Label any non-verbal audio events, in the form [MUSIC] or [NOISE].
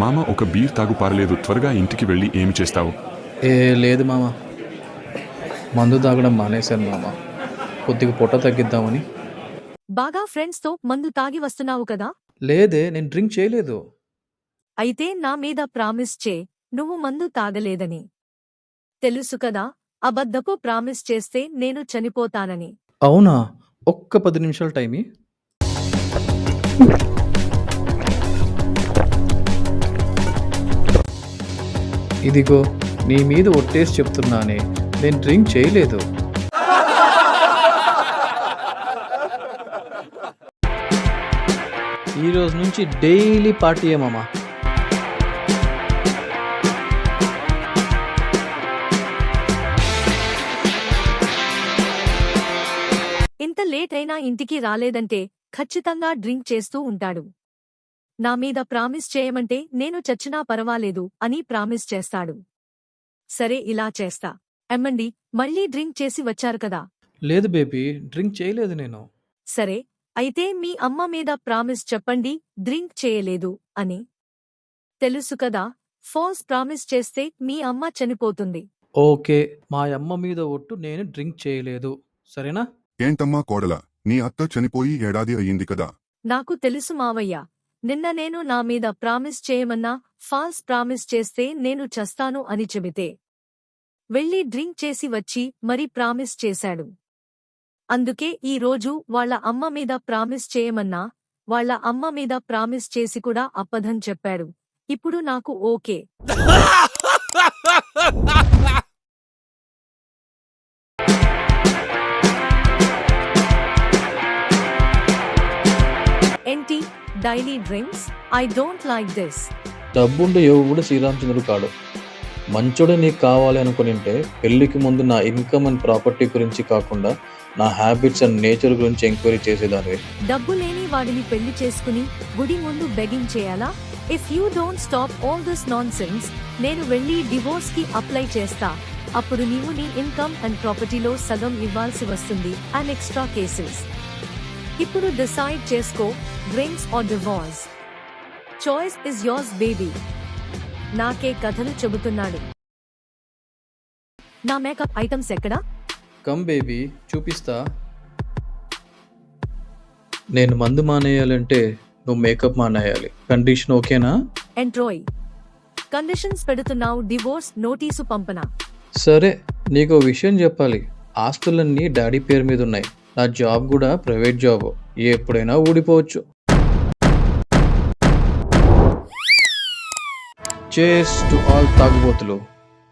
మామ ఒక బీర్ తాగు పారలేదు. త్వరగా ఇంటికి వెళ్ళి ఏమి చేస్తావు? ఏ లేదు మామ. మందు తాగడం మానేశాను మామ. కొద్దిగా పొట్ట తగ్గిద్దామని. బాగా ఫ్రెండ్స్తో మందు తాగి వస్తున్నావు కదా? లేదే నేను డ్రింక్ చేయలేదు. అయితే నా మీద ప్రామిస్ చే నువ్వు మందు తాగలేదని. తెలుసు కదా అబద్ధపు ప్రామిస్ చేస్తే నేను చనిపోతానని. అవునా? ఒక్క పది నిమిషాల టైమి? ఇదిగో నీ మీద ఒట్టేసి చెప్తున్నానే నేను డ్రింక్ చేయలేదు. ఈ రోజు నుంచి డైలీ పార్టీ మామా. ఇంత లేట్ అయినా ఇంటికి రాలేదంటే ఖచ్చితంగా డ్రింక్ చేస్తూ ఉంటాడు. నా మీద ప్రామిస్ చేయమంటే నేను చచ్చినా పర్వాలేదు అని ప్రామిస్ చేస్తాడు. సరే ఇలా చేస్తా. ఎమ్మండి మళ్ళీ డ్రింక్ చేసి వచ్చారు కదా. లేదు బేబీ డ్రింక్ చేయలేదు నేను. సరే అయితే మీ అమ్మ మీద ప్రామిస్ చెప్పండి డ్రింక్ చేయలేదు అని. తెలుసు కదా ఫాల్స్ ప్రామిస్ చేస్తే మీ అమ్మ చనిపోతుంది. ఓకే మా అమ్మ మీద ఒట్టు నేను డ్రింక్ చేయలేదు. సరేనా? ఏంటమ్మా కోడల నీ అత్త చనిపోయి ఏడాది అయ్యింది కదా. నాకు తెలుసు మావయ్య నిన్న నేను నా మీద ప్రామిస్ చేయమన్నా ఫాల్స్ ప్రామిస్ చేస్తే నేను చస్తాను అని చెబితే. వెళ్ళి డ్రింక్ చేసి వచ్చి మరి ప్రామిస్ చేశాడు. అందుకే ఈ రోజు వాళ్ళ అమ్మ మీద ప్రామిస్ చేయమన్నా వాళ్ళ అమ్మ మీద ప్రామిస్ చేసి కూడా అప్పధం చెప్పాడు. ఇప్పుడు నాకు ఓకే. [LAUGHS] ఏంటి? Daily drinks? I don't like this. డబ్బుండే ఎవడు శ్రీరామచంద్రుడు కాడు. మంచోడే నీకు కావాలి అనుకునింటే పెళ్ళికి ముందు నా ఇన్కమ్ అండ్ ప్రాపర్టీ గురించి కాకుండా నా హ్యాబిట్స్ అండ్ నేచర్ గురించి ఎంక్వైరీ చేసేదానివి. డబ్బు లేని వాడిని పెళ్ళి చేసుకుని గుడి ముందు బెగింగ్ చేయాలా? If you don't stop all this nonsense నేను వెళ్ళి డివోర్స్కి అప్లై చేస్తా. అప్పుడు నీవు నీ ఇన్కమ్ అండ్ ప్రాపర్టీలో సగం ఇవ్వాల్సి వస్తుంది. అండ్ ఎక్స్ట్రా కేసెస్ ఇప్పుడు డిసైడ్ చేసుకో drinks or divorce choice is yours baby నాకే కథలు చెబుతున్నాడు. నా మేకప్ ఐటమ్స్ ఎక్కడా? కమ్ బేబీ చూపిస్తా. నేను మందు మానేయాలంటే నువ్వు మేకప్ మానేయాలి. కండిషన్ ఓకేనా? ఎంట్రోయ్ కండిషన్స్ పెడుతున్నావు డివోర్స్ నోటీసు పంపనా? సరే నీకు విషయం చెప్పాలి. ఆస్తులన్నీ డాడీ పేరు మీద ఉన్నాయి నా జాబ్ కూడా ప్రైవేట్ జాబ్. ఎప్పుడైనా ఊడిపోవచ్చు. చేస్ టు ఆల్ తాగుబోతులు.